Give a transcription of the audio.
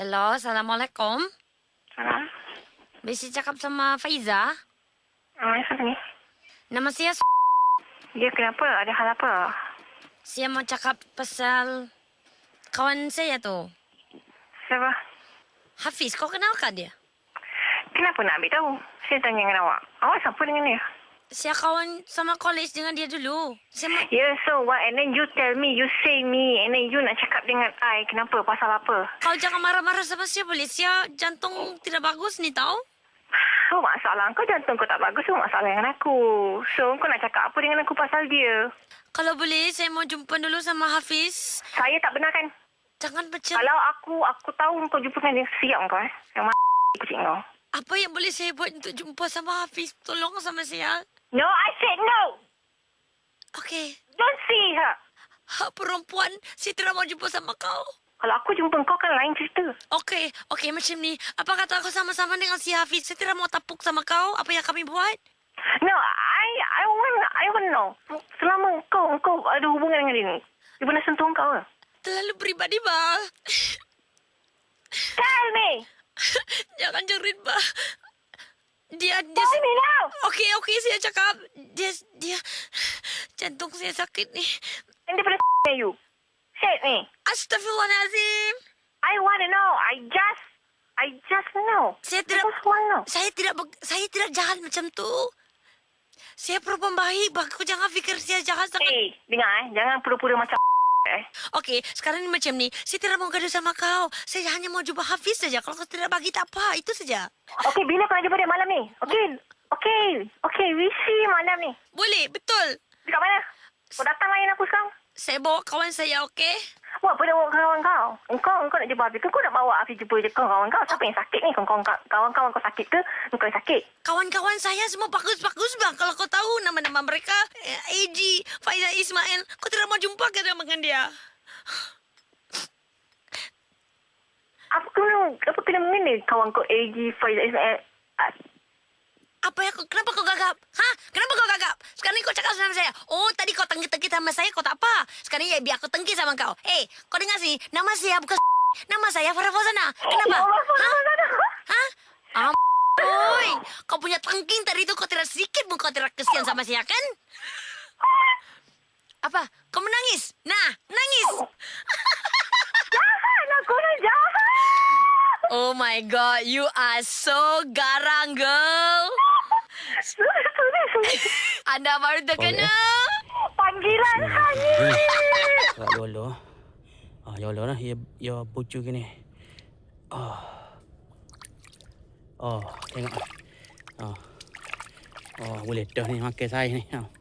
Hello, Assalamualaikum. Salam. Besi cakap sama Faiza. Ah, siapa ni? Nama saya Dia kenapa? Ada hal apa? saya mau cakap pasal kawan saya tu. Siapa? Hafiz, kau kenalkan dia? Kenapa nak ambil tahu? Saya tanya dengan awak. Awak siapa dengan dia? Saya kawan sama college dengan dia dulu. Saya mau... Yeah, so what? And then you tell me, you say me, and then you nak cakap dengan I. Kenapa? Pasal apa? Kau jangan marah-marah sama saya boleh. Saya jantung tidak bagus ni tahu. So, masalah kau jantung kau tak bagus. So, masalah dengan aku. So, kau nak cakap apa dengan aku pasal dia? Kalau boleh, saya mau jumpa dulu sama Hafiz. Saya tak benarkan. Jangan macam... Kalau aku, aku tahu kau jumpa dengan dia, siap kau eh. Yang mana kucing kau. Apa yang boleh saya buat untuk jumpa sama Hafiz? Tolong sama saya. No, I said no. Okey. Don't see her. Ha, perempuan, saya tidak mau jumpa sama kau. Kalau aku jumpa kau kan lain cerita. Okey, okey macam ni. Apa kata aku sama-sama dengan si Hafiz? Saya tidak mau tapuk sama kau. Apa yang kami buat? No, I I want I want know. Selama kau kau ada hubungan dengan dia ni, dia pernah sentuh kau ke? Terlalu pribadi, ba. Tell me. Jangan jerit, ba. Dia, dia... Tell me now. Okey, okey, saya cakap. Dia, dia... Jantung saya sakit ni. Dia pernah dengan you. Say it me. Astagfirullahalazim. I want to know. I just I just know. Saya tidak... know. Saya tidak saya tidak jahat macam tu. Saya perempuan baik. Baku jangan fikir saya jahat sangat. Eh, dengar eh. Jangan pura-pura macam eh. Okey, sekarang ni macam ni. Saya tidak mau gaduh sama kau. Saya hanya mau jumpa Hafiz saja. Kalau kau tidak bagi, tak apa. Itu saja. Okay, bila kau nak jumpa dia malam ni? Okay. Okay. Okay, we see malam ni. Boleh, betul. Dekat mana? Kau datang lain aku sekarang. Saya bawa kawan saya, okey? Buat apa bawa kawan kau? Engkau, engkau nak jumpa Hafiz ke? Kau nak bawa Hafiz jumpa je kawan kau? Siapa yang sakit ni? Kawan-kawan kawan-kawan kau sakit ke? Engkau yang sakit? Kawan-kawan saya semua bagus-bagus bang. Kalau kau tahu nama-nama mereka, eh, AG, Faiza Ismail, kau tidak mau jumpa ke dengan dia? Apa kena, apa kena mengena kawan kau AG, Faizal Ismail? Apa kau, kenapa kau gagap? Ha? Kenapa kau cakap sama saya. Oh, tadi kau tengki-tengki sama saya, kau tak apa. Sekarang ya, biar aku tengki sama kau. Eh, kau dengar sini. Nama saya bukan Nama saya Farah Fauzana. Kenapa? Ya Allah, Ha? Faizal. Ha? Am Oi, kau punya tengking tadi tu kau tidak sedikit pun kau tidak kesian sama saya kan? Apa? Kau menangis? Nah, nangis. Jahat lah, kau nak jahat. Oh my god, you are so garang, girl. Anda baru terkena. Panggilan hanya. Tak yolo. Ah yolo lah ya ya pucu gini. Ah. Oh, tengok. Ah. Oh, boleh dah ni makan saya ni. Ah.